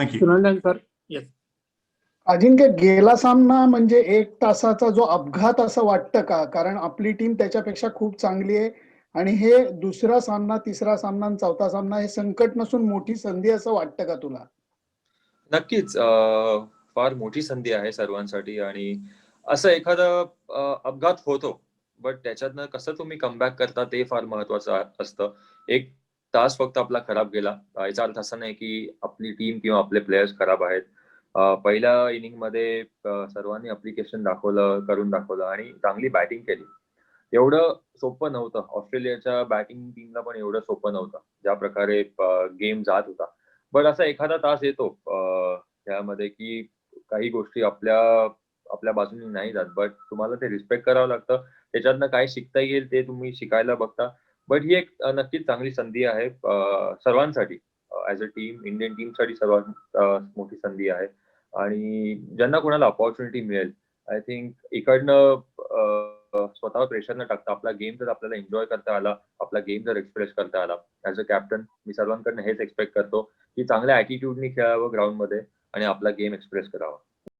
Thank you sir. Yes अजिंक्य गेला सामना म्हणजे एक तासाचा जो अपघात असं वाटतं का? कारण आपली टीम त्याच्यापेक्षा खूप चांगली आहे आणि हे दुसरा सामना तिसरा सामना आणि चौथा सामना हे संकट नसून मोठी संधी असं वाटतं का तुला? नक्कीच फार मोठी संधी आहे सर्वांसाठी आणि असं एखादा अपघात होतो बट त्याच्यातनं कसं तुम्ही कमबॅक करता ते फार महत्वाचं असतं. एक तास फक्त आपला खराब गेला. याचा अर्थ असा नाही की आपली टीम किंवा आपले प्लेयर्स खराब आहेत. पहिल्या इनिंगमध्ये सर्वांनी अप्लिकेशन दाखवलं करून दाखवलं आणि चांगली बॅटिंग केली. एवढं सोपं नव्हतं. ऑस्ट्रेलियाच्या बॅटिंग टीमला पण एवढं सोपं नव्हतं. ज्या प्रकारे गेम जात होता. बट असा एखादा तास येतो त्यामध्ये की काही गोष्टी आपल्या आपल्या बाजूने नाही जात. बट तुम्हाला ते रिस्पेक्ट करावं लागतं. त्याच्यातनं काय शिकता येईल ते तुम्ही शिकायला बघता. बट ही एक नक्कीच चांगली संधी आहे सर्वांसाठी. ऍज अ टीम इंडियन टीमसाठी सर्वात मोठी संधी आहे. आणि ज्यांना कोणाला अपॉर्च्युनिटी मिळेल आय थिंक इकडनं स्वतः प्रेशर न टाकता आपला गेम जर आपल्याला एन्जॉय करता आला आपला गेम जर एक्सप्रेस करता आला ऍज अ कॅप्टन मी सर्वांकडनं हेच एक्सपेक्ट करतो की चांगल्या ऍटिट्यूडनी खेळावं ग्राउंडमध्ये आणि आपला गेम एक्सप्रेस करावा.